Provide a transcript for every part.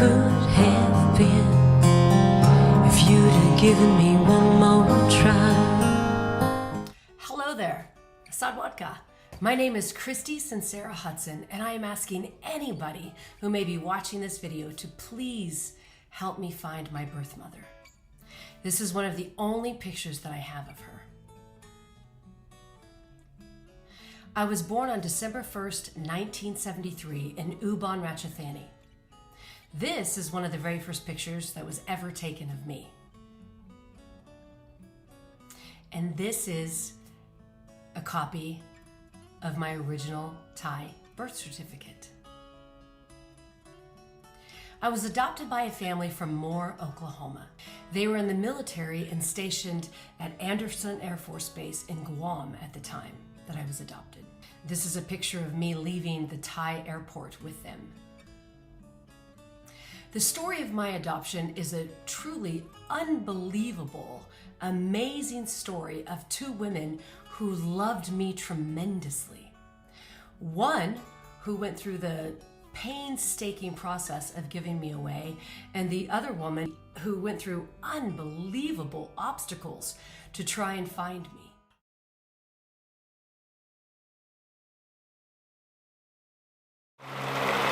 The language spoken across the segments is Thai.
could have been if you'd have given me one more try. Hello there, Sadwatka. My name is Christy Sincera Hudson, and I am asking anybody who may be watching this video to please help me find my birth mother. This is one of the only pictures that I have of her. I was born on December 1st, 1973, in Ubon Ratchathani. This is one of the very first pictures that was ever taken of me. And this is a copy of my original Thai birth certificate. I was adopted by a family from Moore, Oklahoma. They were in the military and stationed at Anderson Air Force Base in Guam at the time that I was adopted. This is a picture of me leaving the Thai airport with them. The story of my adoption is a truly unbelievable, amazing story of two women who loved me tremendously. One who went through the painstaking process of giving me away, and the other woman who went through unbelievable obstacles to try and find me.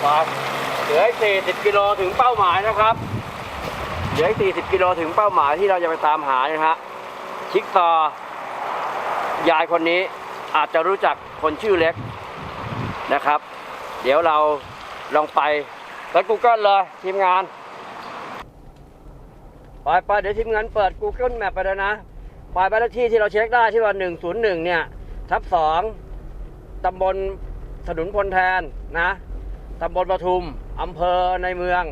ไป เหลืออีก40กิโลถึงเป้าหมายนะครับ เหลืออีก40กิโลถึงเป้าหมายที่เราจะไปตามหานะฮะชิกซอยายคนนี้อาจจะรู้จักคนชื่อเล็กนะครับ เดี๋ยวเราลองไปเปิด Google เลยทีมงาน ไปไปเดี๋ยวทีมงานเปิด Google Map ไปแล้วนะไปบ้านเลขที่ที่เราเช็คได้ที่ว่า 101 เนี่ย ทับ 2ตำบลถนนพลแทนนะ ตำบลปทุมอำเภอในเมือง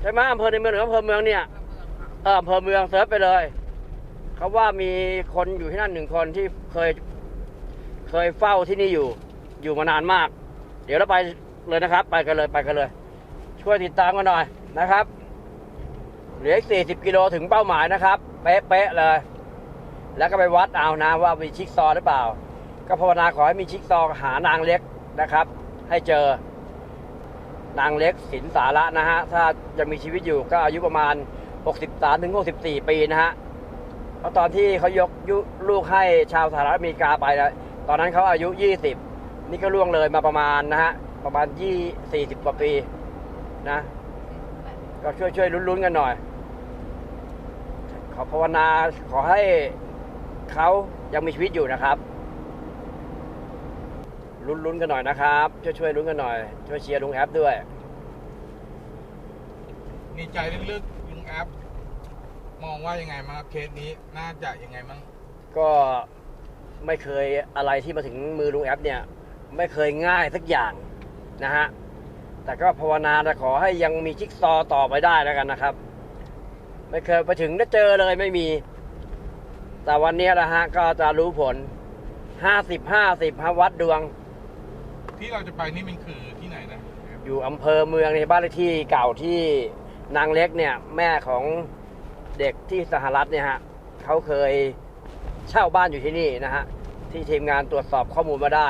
ใช่ไหมอำเภอในเมืองหรืออำเภอเมืองเนี่ยเอออำเภอเมืองเซิร์ชไปเลยเขาว่ามีคนอยู่ที่นั่นหนึ่งคนที่เคยเคยเฝ้าที่นี่อยู่อยู่มานานมาก เดี๋ยวเราไปเลยนะครับ ไปกันเลยไปกันเลย ช่วยติดตามกันหน่อยนะครับเหลืออีก40กิโลถึงเป้าหมายนะครับเป๊ะๆเลย แล้วก็ไปวัดเอานะว่ามีชิกซอว์หรือเปล่า ก็ภาวนาขอให้มีชิกซอว์หานางเล็กนะครับ ให้เจอนางเล็กสินสาระนะฮะ ถ้ายังมีชีวิตอยู่ก็อายุประมาณ 63ถึง64 ปีนะฮะเพราะตอนที่เขายกยุลูกให้ชาวสหรัฐอเมริกาไปแล้วตอนนั้นเขาอายุ 20 นี่ก็ล่วงเลยมาประมาณนะฮะ ประมาณ 20 40 กว่าปีนะ ก็ช่วยช่วยๆลุ้นๆกันหน่อย ขอภาวนาขอให้เขายังมีชีวิตอยู่นะครับ ลุ้นๆกันหน่อยนะครับ ช่วยช่วยๆลุ้นกันหน่อย ช่วยเชียร์ลุงแอปด้วย ในใจลึกๆลุงแอปมองว่ายังไงมั้างครับเคสนี้น่าจะยังไงมั้งก็ไม่เคยอะไรที่มาถึงมือลุงแอปเนี่ย ไม่เคยง่ายสักอย่างนะฮะ แต่ก็ภาวนานะขอให้ยังมีจิ๊กซอว์ต่อไปได้แล้วกันนะครับ ไม่เคยไปถึงได้เจอเลยไม่มี แต่วันนี้นะฮะก็จะรู้ผลห้าสิบห้าสิบวัดดวง ที่เราจะไปนี่มันคือที่ไหนนะอยู่อำเภอเมืองในบ้านเลขที่เก่าที่นางเล็กเนี่ย แม่ของเด็กที่สหรัฐเนี่ยฮะเขาเคยเช่าบ้านอยู่ที่นี่นะฮะที่ทีมงานตรวจสอบข้อมูลมาได้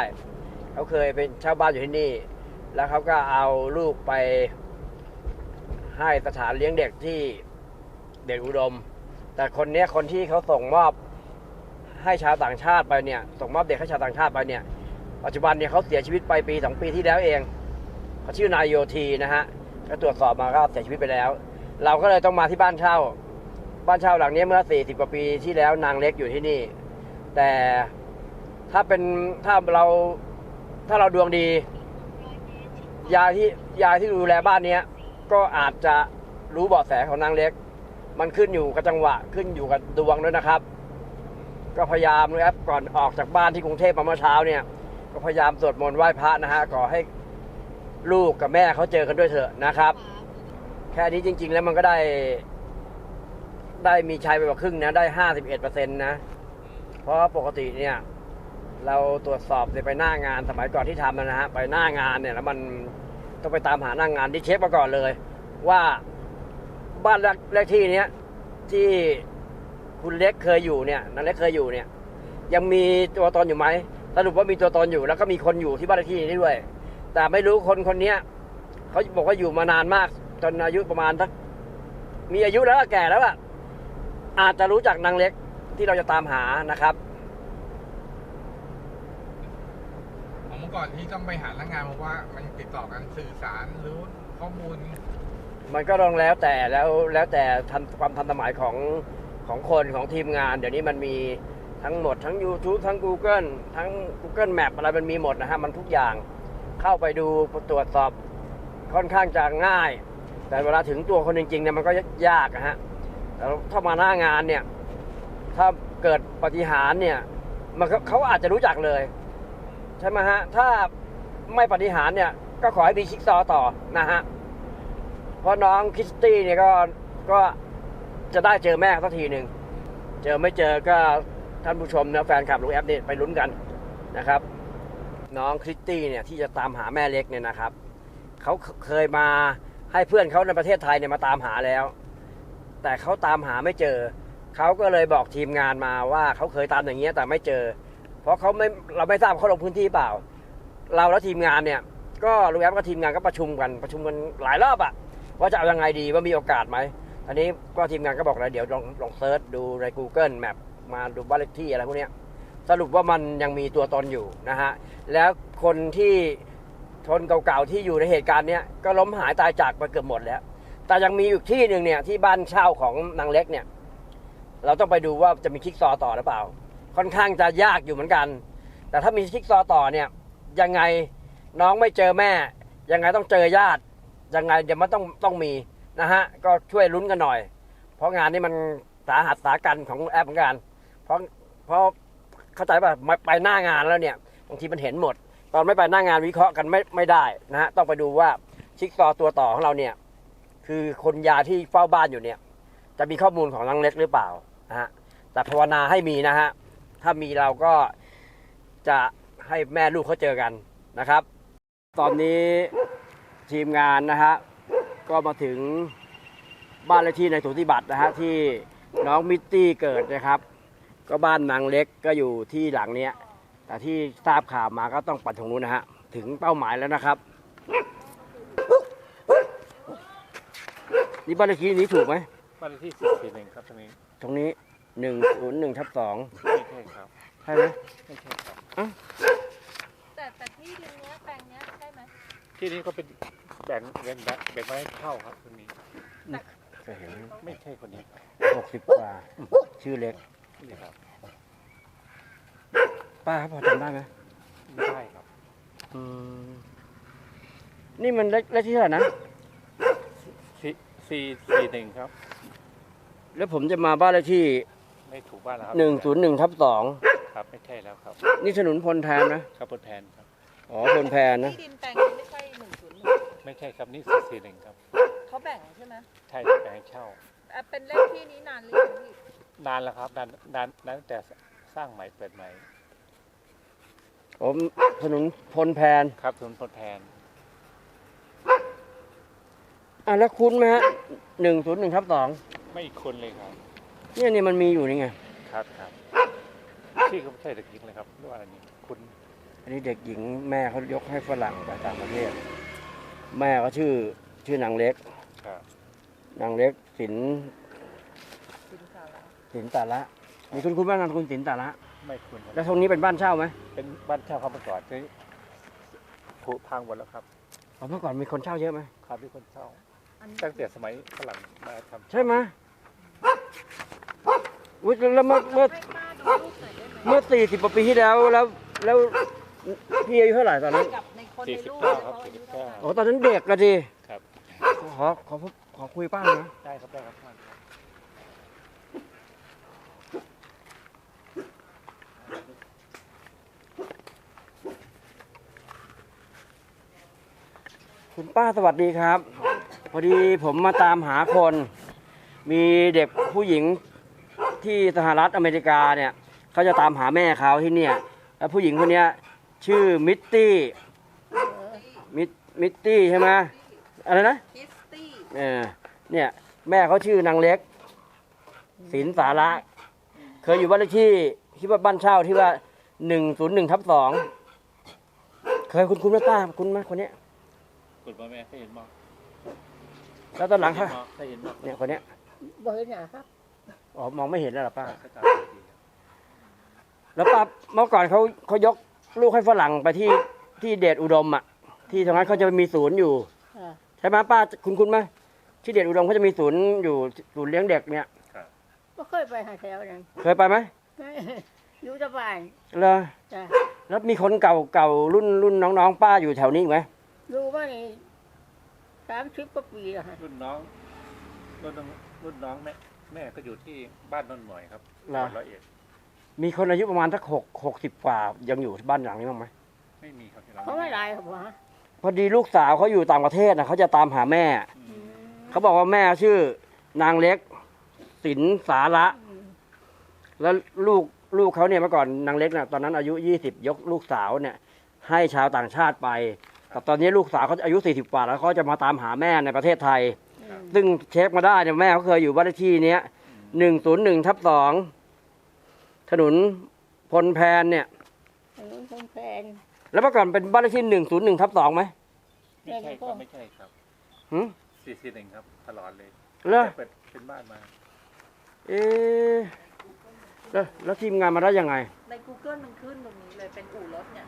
เขาเคยเป็นเช่าบ้านอยู่ที่นี่ แล้วเขาก็เอาลูกไป ให้สถานเลี้ยงเด็กที่เด็กอุดม แต่คนเนี้ยคนที่เขาส่งมอบให้ชาวต่างชาติไปเนี่ย ส่งมอบเด็กให้ชาวต่างชาติไปเนี่ย ปัจจุบันเนี่ยเขาเสียชีวิตไปปีสองปีที่แล้วเองเขาชื่อนายโยทีนะฮะก็ตรวจสอบมาก็เสียชีวิตไปแล้ว เราก็เลยต้องมาที่บ้านเช่า บ้านเช่าหลังนี้เมื่อ 40 กว่าปีที่แล้วนางเล็กอยู่ที่นี่ แต่ถ้าเป็นถ้าเราถ้าเราดวงดี ยายที่ยายที่ดูแลบ้านเนี้ยก็อาจจะรู้เบาะแสของนางเล็ก มันขึ้นอยู่กับจังหวะขึ้นอยู่กับดวงด้วยนะครับ ก็พยายามนะครับก่อนออกจากบ้านที่กรุงเทพมาเมื่อเช้าเนี่ย ก็พยายามสวดมนต์ไหว้พระนะฮะขอให้ลูกกับแม่เขาเจอกันด้วยเถอะนะครับ แค่นี้จริง ๆ แล้วมันก็ได้ ได้มีชัยไปกว่าครึ่งนะ ได้ห้าสิบเอ็ดเปอร์เซ็นต์นะ เพราะปกติเนี่ย เราตรวจสอบเนี่ยไปหน้างานสมัยก่อนที่ทำนะฮะไปหน้างานเนี่ยแล้วมันต้องไปตามหาหน้างานที่เช็คมาก่อนเลย ว่าบ้านเลขเลขที่เนี้ยที่คุณเล็กเคยอยู่เนี่ยนันเล็กเคยอยู่เนี่ย ยังมีตัวตนอยู่ไหม สรุปว่ามีตัวตนอยู่แล้วก็มีคนอยู่ที่บ้านเลขที่นี้ด้วย แต่ไม่รู้คนคนเนี้ยเขาบอกว่าอยู่มานานมาก จนอายุประมาณสักมีอายุแล้วอะแก่แล้วอะอาจจะรู้จักนางเล็กที่เราจะตามหานะครับของเมื่อก่อนที่ต้องไปหานักงานเพราะว่ามันติดต่อกันสื่อสารรู้ข้อมูล มันก็ต้องแล้วแต่แล้วแล้วแต่ทันความทันสมัยของของคนของทีมงาน เดี๋ยวนี้มันมี ทั้งหมดทั้ง YouTube ทั้ง Google ทั้ง Google Map อะไรมันมีหมดนะฮะ มันทุกอย่างเข้าไปดูตรวจสอบค่อนข้างจะง่าย แต่เวลาถึงตัวคนจริงๆเนี่ยมันก็ยากนะฮะแต่ถ้ามาหน้างานเนี่ย ถ้าเกิดปฏิหารเนี่ยมันเขาอาจจะรู้จักเลย ใช่ไหมฮะ ถ้าไม่ปฏิหารเนี่ย ก็ขอให้มีชิกซอต่อนะฮะ เพราะน้องคริสตี้เนี่ยก็ก็จะได้เจอแม่สักทีหนึ่ง เจอไม่เจอก็ ท่านผู้ชมนะแฟนคลับลูกแอปเนี่ยไปลุ้นกันนะครับ น้องคริสตี้เนี่ยที่จะตามหาแม่เล็กเนี่ยนะครับเขาเคยมาให้เพื่อนเขาในประเทศไทยเนี่ยมาตามหาแล้ว แต่เขาตามหาไม่เจอเขาก็เลยบอกทีมงานมาว่าเขาเคยตามอย่างเงี้ยแต่ไม่เจอ เพราะเขาไม่เราไม่ทราบเขาลงพื้นที่เปล่า เราและทีมงานเนี่ย ก็ลูกแอปกับทีมงานก็ประชุมกันประชุมกันหลายรอบอะว่าจะเอายังไงดีว่ามีโอกาสไหมอันนี้ก็ทีมงานก็บอกแล้วเดี๋ยวลองลองเซิร์ชดูใน Google Map มาดูบ้านเลขที่อะไรพวกเนี้ยสรุปว่ามันยังมีตัวตนอยู่นะฮะแล้วคนที่ทนเก่าๆที่อยู่ในเหตุการณ์เนี้ยก็ล้มหายตายจากไปเกือบหมดแล้ว แต่ยังมีอยู่ที่หนึ่งเนี่ยที่บ้านเช่าของนางเล็กเนี่ยเราต้องไปดูว่าจะมีคลิกซอต่อหรือเปล่า ค่อนข้างจะยากอยู่เหมือนกัน แต่ถ้ามีคลิกซอต่อเนี่ยยังไงน้องไม่เจอแม่ ยังไงต้องเจอญาติ ยังไงเดี๋ยวมันต้องต้องมีนะฮะก็ช่วยลุ้นกันหน่อย เพราะงานนี้มันสาหัสสากันของแอปเหมือนกัน เพราะเพราะเข้าใจป่ะไปหน้างานแล้วเนี่ยบางทีมันเห็นหมด ตอนไม่ไปหน้างานวิเคราะห์กันไม่ไม่ได้นะฮะต้องไปดูว่าชิกซอตัวต่อของเราเนี่ยคือคนยาที่เฝ้าบ้านอยู่เนี่ย จะมีข้อมูลของนางเล็กหรือเปล่านะฮะแต่ภาวนาให้มีนะฮะถ้ามีเราก็จะให้แม่ลูกเขาเจอกันนะครับ ตอนนี้ทีมงานนะฮะก็มาถึงบ้านเลขที่ในสูติบัตรนะฮะที่น้องมิตตี้เกิดนะครับ ก็บ้านนางเล็กก็อยู่ที่หลังเนี้ย แต่ที่ทราบข่าวมาก็ต้องปัดตรงนู้นนะฮะ ถึงเป้าหมายแล้วนะครับ นี่บ้านเลขที่นี้ถูกไหมบ้านเลขที่สิบสี่หนึ่งครับตรงนี้ตรงนี้หนึ่งศูนย์หนึ่งทับสองไม่ใช่ครับใช่ไหมไม่ใช่ครับแต่แต่ที่ดินเนี้ยแปลงเนี้ยใช่ไหมที่นี้ก็เป็นแบ่งแบ่งแบ่งแบ่งไว้ให้เช่าครับตรงนี้เคยเห็นไม่ใช่คนนี้ครับหกสิบกว่า ชื่อเล็ก นี่ครับป้าครับพอจำได้ไหมไม่ใช่ครับอืมนี่มันเลขเลขที่เท่าไหร่นะ สี่สี่สี่หนึ่งครับ แล้วผมจะมาบ้านเลขที่ไม่ถูกบ้านแล้วครัหนึ่งศูนย์หนึ่งทับสองครับ ไม่ใช่แล้วครับ นี่ถนนพลแทนนะครับบนแทนครับ อ๋อพลแพนนะ ที่ดินแปลงนี้ไม่ใช่หนึ่งศูนย์หนึ่งไม่ใช่ครับนี่สี่สี่หนึ่งครับ เขาแบ่งใช่ไหมใช่แบ่งให้เช่า อะเป็นเลขที่นี้นานหรือยังพี่ นานแล้วครับนานนานนานตั้งแต่สร้างใหม่เปิดใหม่ผมถนนพลแพนครับถนนบนแทนอะแล้วคุ้นไหมฮะหนึ่งศูนย์หนึ่งทับสองไม่คนเลยครับ เนี่ยนี่มันมีอยู่นี่ไง ครับครับชื่อก็ไม่ใช่เด็กหญิงเลยครับหรือว่าอะไรนี่คุณอันนี้เด็กหญิงแม่เขายกให้ฝรั่งไปต่างประเทศ แม่เขาชื่อชื่อนางเล็กครับนางเล็กสินสินสาระ สินตาละมีคุณคุณบ้านนามคุณสินตาละไม่คุณครับแล้วตรงนี้เป็นบ้านเช่าไหมเป็นบ้านเช่าครับเมื่อก่อนที่ผุพังหมดแล้วครับอ๋อเมื่อก่อนมีคนเช่าเยอะไหมครับที่คนเช่าอันนี้ตั้งแต่สมัยฝรั่งมาทำใช่ไหมอุ้ยแล้วเมื่อเมื่อให้ป้าดูรูปหน่อยได้ไหมเมื่อสี่สิบปีที่แล้วแล้วแล้วพี่อายุเท่าไหร่ตอนนั้นกับในคนในสี่สิบรูปเก้าเนี่ยครับเขาอาสี่สิยุบเท่าเก้าไหร่อ๋อตอนนั้นเด็กกันทีครับขอขอขอคุยป้าหน่อยนะได้ครับได้ครับ ครับคุณป้าสวัสดีครับ พอดีผมมาตามหาคน มีเด็กผู้หญิงที่สหรัฐอเมริกาเนี่ยเขาจะตามหาแม่เขาที่เนี่ยแล้วผู้หญิงคนเนี้ยชื่อมิตตี้มิตมิตตี้ใช่ไหมอะไรนะคริสตี้เออเนี่ยแม่เขาชื่อนางเล็กศิลสาระ เคยอยู่บ้านเลขที่ที่ว่าบ้านเช่าที่ว่าหนึ่งศูนย์หนึ่งทับสองเคยคุณคุณไหมป้าคุณไหมคนเนี้ย กดมาแม่เคยเห็นมั้งแล้วตอนหลังเขาเคยเห็นมั้งเนี่ยคนเนี้ยเบอร์เนี่ยครับอ๋อมองไม่เห็นแล้วเหรอป้าก็จำได้ดีครับแล้วป้าเมื่อก่อนเขาเขายกลูกให้ฝรั่งไปที่ที่เดชอุดมอะ ที่ตรงนั้นเขาจะมีศูนย์อยู่อ่าใช่ไหมป้าคุณคุณไหมที่เดชอุดมเขาจะมีศูนย์อยู่ศูนย์เลี้ยงเด็กเนี่ยก็เคยไปหาแถวนั้นเคยไปไหมอยู่สบายเลอจ้ะแล้วมีคนเก่าเก่ารุ่นรุ่นน้องๆป้าอยู่แถวนี้อีกไหม อยู่มานี่สามสิบกว่าปีแล้วฮะรุ่นน้องรุ่นน้องรุ่นน้องแม่แม่ก็อยู่ที่บ้านนนท์หน่อยครับเหรอร้อยเอ็ดมีคนอายุประมาณสักหกหกสิบกว่ายังอยู่บ้านหลังนี้บ้างไหมไม่มีครับที่ร้านเขาไม่ไรครับวะพอดีลูกสาวเขาอยู่ต่างประเทศนะเขาจะตามหาแม่เขาบอกว่าแม่ชื่อ นางเล็กศิลสาระ แล้วลูกลูกเขาเนี่ยเมื่อก่อนนางเล็กน่ะตอนนั้นอายุยี่สิบยกลูกสาวเนี่ย ให้ชาวต่างชาติไป แต่ตอนนี้ลูกสาวเขาอายุสี่สิบกว่าแล้วเขาจะมาตามหาแม่ในประเทศไทย ซึ่งเช็คมาได้เนี่ยแม่เขาเคยอยู่บ้านเลขที่เนี้ยหนึ่งศูนย์หนึ่งทับสองถนนพลแพนเนี่ย ถนนพงแพนแล้วเมื่อก่อนเป็นบ้านเลขที่หนึ่งศูนย์หนึ่งทับสองไหมไม่ใช่ครับไม่ใช่ครับหืมสี่สี่หนึ่งครับตลอดเลยเหรอเปิดเป็นบ้านมา เอ๊ะแล้วแล้วทีมงานมาได้ยังไง ใน Google มันขึ้นตรงนี้เลยเป็นอู่รถเนี่ย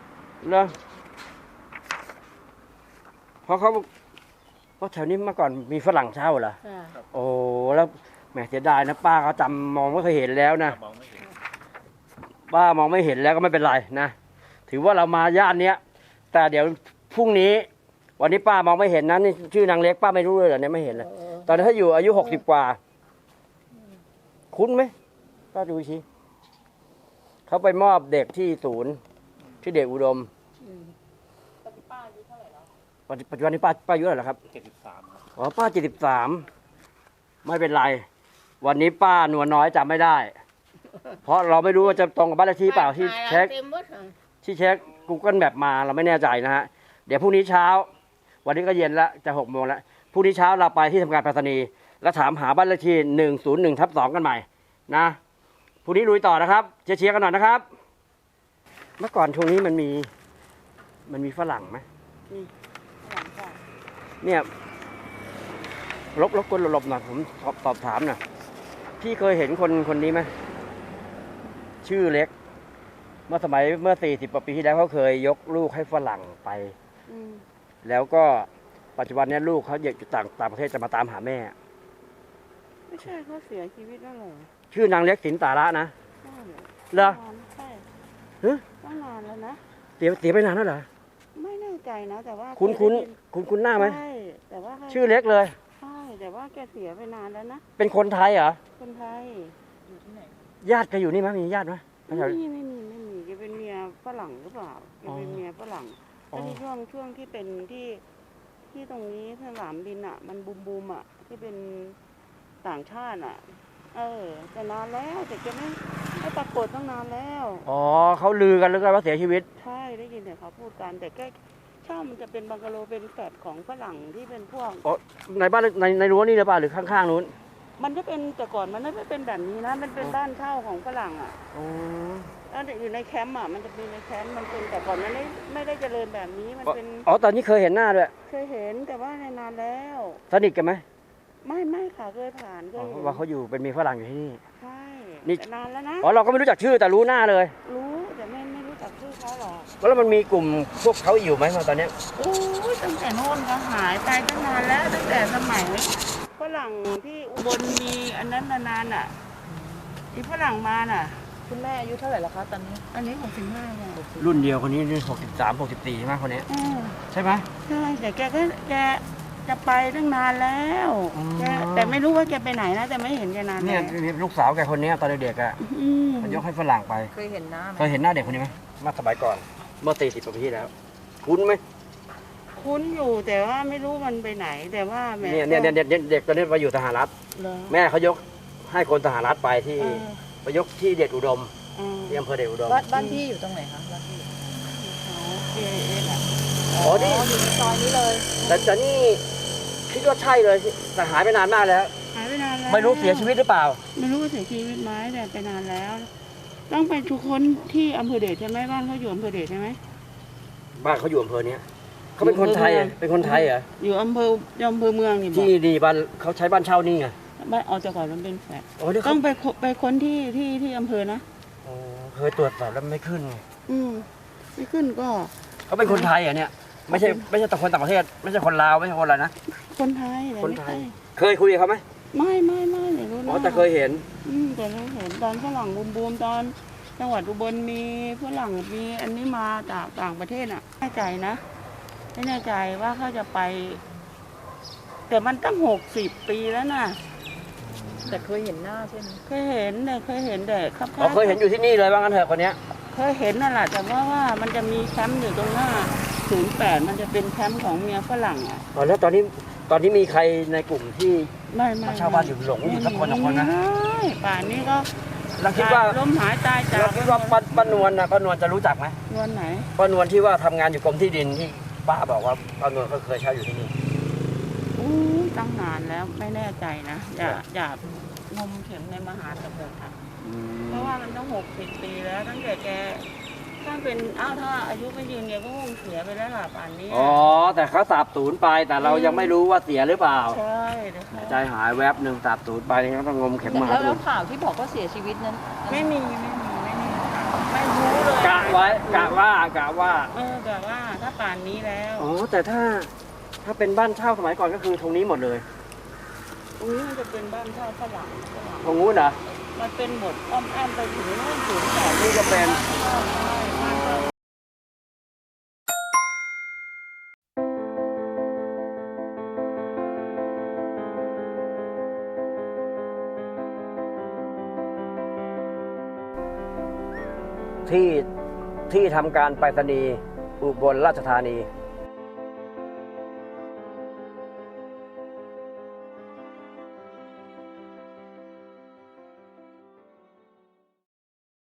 เหรอ เพราะเขาเพราะแถวนี้เมื่อก่อนมีฝรั่งเช่าเหรออ่าโอ้แล้วแหมเสียดายนะป้าเขาจำมองไม่เคยเห็นแล้วนะมองไม่เห็นป้ามองไม่เห็นแล้วก็ไม่เป็นไรนะถือว่าเรามาย่านเนี้ยแต่เดี๋ยวพรุ่งนี้ วันนี้ป้ามองไม่เห็นนะนี่ชื่อนางเล็กป้าไม่รู้เลยเหรอเนี่ยไม่เห็นเลยเออตอนนั้นถ้าอยู่อายุหกสิบกว่า คุ้นไหมป้าดูอีกทีเขาไปมอบเด็กที่ศูนย์ที่เด็กอุดม อืมปัจจุ บันนี้ป้าป้าอายุเท่าไหร่แล้วครับเจ็ดสิบสามครับอ๋อป้าเจ็ดสิบสามไม่เป็นไร วันนี้ป้าหนวลน้อยจำไม่ได้ เพราะเราไม่รู้ว่าจะตรงกับบ้านเลขที่เปล่าที่หยหลังเช็คเต็มหมดอะที่เช็ค Google Map มาเราไม่แน่ใจนะฮะ เดี๋ยวพรุ่งนี้เช้า วันนี้ก็เย็นแล้วจะหกโมงแล้วพรุ่งนี้เช้าเราไปที่ทำการไปรษณีย์แล้วถามหาบ้านเลขที่หนึ่งศูนย์หนึ่งทับสองกันใหม่ นะพรุ่งนี้ลุยต่อนะครับเชียร์ๆกันหน่อยนะครับ เมื่อก่อนช่วงนี้มันมี มันมีฝรั่งไหมหลังค่ะ เนี่ยลบลบกวนหลบๆหน่อยผมสอบสอบถามหน่อยพี่เคยเห็นคนคนนี้ไหมชื่อเล็ก เมื่อสมัยเมื่อสี่สิบกว่าปีที่แล้วเขาเคยยกลูกให้ฝรั่งไปอืมแล้วก็ปัจจุบันเนี้ลูกเขาอยากอยู่ต่างต่างประเทศจะมาตามหาแม่ ไม่ใช่เขาเสียชีวิตแล้วเหรอชื่อนางเล็กสินตาระนะใช่เหรอเหรอใช่ฮะตั้งนานแล้วนะเสียเสียไปนานแล้วเหรอไม่แน่ ใจนะแต่ว่าคุ้นคุ้นเคยได้ยิคุ้นคุ้นหน้าไหมใช่แต่ว่าชื่อเล็กเลยใช่แต่ว่าแกเสียไปนานแล้วนะเป็นคนไทยเหรอคนไทยญาติแกอยู่นี่ไหมมีญาติไหมไม่มีไม่มีไม่มีแกเป็นเมียฝรั่งหรือเปล่าแกเป็นอ๋อเมียฝรั่งอ๋อก็ที่ช่วงช่วงที่เป็นที่ที่ตรงนี้สนามบินอะ มันบูมบูมอะ ที่เป็นต่างชาติอะ เออแต่นานแล้วแต่แกไม่ไม่ปรากฏตั้งนานแล้ว อ๋อเขาลือกันแล้วกันว่าเสียชีวิต ใช่ได้ยินแต่เขาพูดกันแต่แก เช่ามันจะเป็นบังกะโลเป็นแฟลตของฝรั่งที่เป็นพวกในบ้านในในรั้วนี่หรือเปล่าหรือข้างๆนู้นมันจะเป็นแต่ก่อนมันไม่เป็นแบบนี้นะ มันเป็นบ้านเช่าของฝรั่งอะอ๋อ แล้วอยู่ในแคมป์อะมันจะมีในแคมป์มันเป็นแต่ก่อนมันไม่ไม่ได้เจริญแบบนี้มันเป็นอ๋อ ตอนนี้เคยเห็นหน้าด้วย เคยเห็นแต่ว่าในนานแล้ว สนิทกันไหมไม่ไม่ค่ะเคยผ่านเคอ๋อยเห็นว่าเขาอยู่เป็นมีฝรั่งอยู่ที่นี่ ใช่นี่ แต่นานแล้วนะ อ๋อ เราก็ไม่รู้จักชื่อแต่รู้หน้าเลย รู้ เขาหรอกแล้วมันมีกลุ่มพวกเขาอยู่ไหมตอนเนี้ยโอ้ยตั้งแต่โน่นก็หายไปตั้งนานแล้วตั้งแต่สมัยฝรั่งที่อุบลมีอันนั้นนานๆอะที่ฝรั่งมาน่ะ คุณแม่อายุเท่าไหร่แล้วคะตอนนี้ อันนี้หกสิบห้าเนี่ยรุ่นเดียวคนนี้หกสิบสามหกสิบสี่ใช่ไหมคนนี้ อืมใช่ไหม ใช่แต่แกก็แกจะไปตั้งนานแล้วอ๋อแกแต่ไม่รู้ว่าแกไปไหนนะแต่ไม่เห็นแกนานเนี่ยแล้วลูกสาวแกคนนี้ตอนเด็กๆอะอืมเขายกให้ฝรั่งไปเคยเห็นหน้าไหมเคยเห็นหน้าเด็กคนนี้ไหม มาสมัยก่อนเมื่อสี่สิบกว่าปีที่แล้ว คุ้นไหมคุ้นอยู่แต่ว่าไม่รู้มันไปไหนแต่ว่าแหม่เนี่ยเนี่ยเนี่ยเนี่ยเด็กตอนนี้ไปอยู่สหรัฐเหรอแม่เขายกให้คนสหรัฐไปที่เออไปยกที่เด็ดอุดมเออที่อำเภอเด็ดอุดม บ้านบ้านพี่อยู่ตรงไหนคะบ้านพี่เอเอสอะอ๋อนี่ อยู่ในซอยนี้เลยแต่แต่นี่คิดว่าใช่เลยแต่หายไปนานมากแล้ว หายไปนานแล้วไม่รู้เสียชีวิตหรือเปล่า ไม่รู้ว่าเสียชีวิตไหมแต่ไปนานแล้ว ต้องไปทุกคนที่อำเภอเดชใช่ไหมบ้านเขาอยู่อำเภอเดชใช่ไหมบ้านเขาอยู่อำเภอเนี้ยเขาเป็นคนไทยเหรอเป็นคนไทยเหรออยู่อำเภออำเภอเมืองนี่บอกที่ดีบ้านเขาใช้บ้านเช่านี่ไงบ้านเอาจากก่อนมันเป็นแฟลตโอ้เดี๋ยวต้เขาองไปค้นไปค้นที่ที่ที่อำเภอนะโอ้เคยตรวจสอบแล้วไม่ขึ้นไงอืมไม่ขึ้นก็ เขาเป็นคนไทยเหรอเนี่ยไม่ใช่ไม่ใช่แต่คนต่างประเทศ ไม่ใช่คนลาวไม่ใช่คนอะไรนะ คนไทยแต่คนไม่ไทใช่ยเคยคุยกับเขาไหม ไม่ไม่ไม่ไม่รู้นะอ๋อแต่เคยเห็น อืมแต่เราเห็นตอนฝรั่งบูมบูมตอนจังหวัดอุบลมีฝรั่งมีอันนี้มาจากต่างประเทศอะไม่แน่ใจนะไม่แน่ใจว่าเขาจะไป แต่มันตั้งหกสิบปีแล้วนะแต่เคยเห็นหน้าใช่ไหมเคยเห็นแต่เคยเห็นแต่ครับอ๋อเคยเห็นอยู่ที่นี่เลยว่างั้นเถอะคนเนี้ย เคยเห็นนั่นแหละแต่ว่าว่ามันจะมีแคมป์อยู่ตรงหน้าศูนย์แปดมันจะเป็นแคมป์ของเมียฝรั่งอะ อ๋อแล้วตอนนี้ ตอนนี้มีใครในกลุ่มที่ไม่ไม่มาเช่าบ้านอยู่หลงอยู่สักคนสองคนนะไม่ป่านนี้ก็เราคิดว่าล้มหายตายจากเราคิดว่าป้าป้านวลนะป้านวลจะรู้จักไหมวันไหนป้านวลที่ว่าทำงานอยู่กรมที่ดินที่ป้าบอกว่าป้านวลเขาเคยเช่าอยู่ที่นี่อู้ตั้งนานแล้วไม่แน่ใจนะอย่าอย่างมเข็มในมหาสมุทรอะเพราะว่ามันต้องหกสิบปีแล้วตั้งแต่แก ถ้าเป็นอ้าวถ้าอายุไม่ยืนแกก็คงเสียไปแล้วล่ะป่านนี้อ๋อ แต่เขาสาบสูญไปแต่เรายังไม่รู้ว่าเสียหรือเปล่า ใช่เดี๋ยวเขาใจหายแวบหนึ่งสาบสูญไปนี่ก็ต้องงมเข็มมาแล้วดูแล้วข่าวที่บอกว่าเสียชีวิตนั้นไม่มีไม่มีไม่มีไม่รู้เลยกะไว้กะว่ากะว่าเออแต่ว่าถ้าป่านนี้แล้วอ๋อแต่ถ้าถ้าเป็นบ้านเช่าสมัยก่อนก็คือตรงนี้หมดเลยตรงนี้มันจะเป็นบ้านเช่าฝรั่งฝรั่งตรงนู้นเหรอมันเป็นหมดอ้อมแอมไปถึงนู่นถึงแต่นี่ก็เป็น ทำการไปรษณีย์อุบลราชธานี